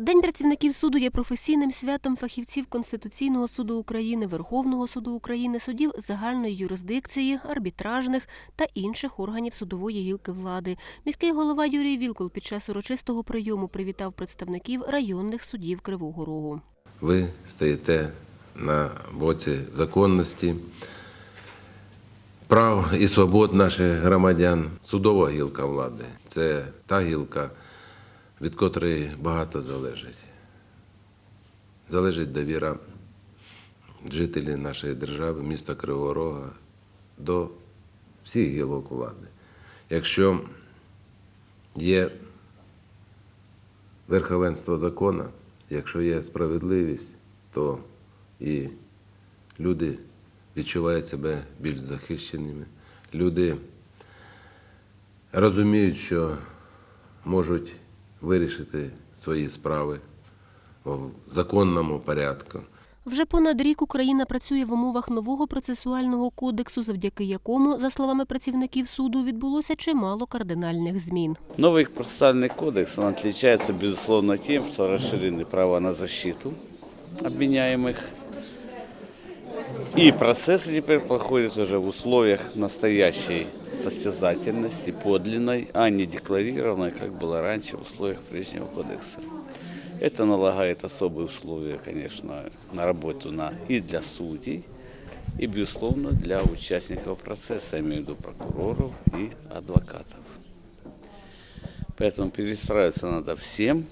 День працівників суду є професійним святом фахівців Конституційного суду України, Верховного суду України, судів загальної юрисдикції, арбітражних та інших органів судової гілки влади. Міський голова Юрій Вілкул під час урочистого прийому привітав представників районних судів Кривого Рогу. Ви стоїте на боці законності, прав і свобод наших громадян. Судова гілка влади це та гілка, від котрої багато залежить. Залежить довіра жителів нашої держави, міста Кривого Рога до всіх гілок влади. Якщо є верховенство закону, якщо є справедливість, то і люди відчувають себе більш захищеними. Люди розуміють, що можуть вирішити свої справи в законному порядку. Вже понад рік Україна працює в умовах нового процесуального кодексу, завдяки якому, за словами працівників суду, відбулося чимало кардинальних змін. Новый процессуальный кодекс он отличается, безусловно, тем, что расширены права на защиту обвиняемых. И процессы теперь проходят уже в условиях настоящей состязательности, подлинной, а не декларированной, как было раньше в условиях прежнего кодекса. Это налагает особые условия, конечно, на работу на, и для судей, и, безусловно, для участников процесса, я имею в виду прокуроров и адвокатов. Поэтому перестраиваться надо всем,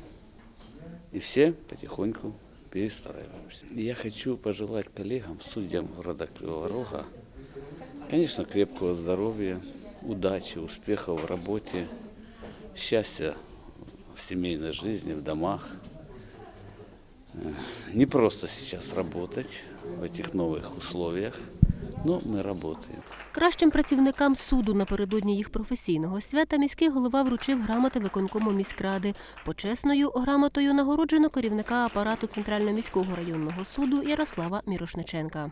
и все потихоньку перестраиваемся. И Я хочу пожелать коллегам, судьям города Кривого Рога, конечно, крепкого здоровья, удачи, успехов в работе, счастья в семейной жизни, в домах. Э, Не просто сейчас работать в этих новых условиях, но мы работаем. Кращим працівникам суду напередодні їх професійного свята міський голова вручив грамоти виконкому міськради. Почесною грамотою нагороджено керівника апарату Центрального міського районного суду Ярослава Мірошниченка.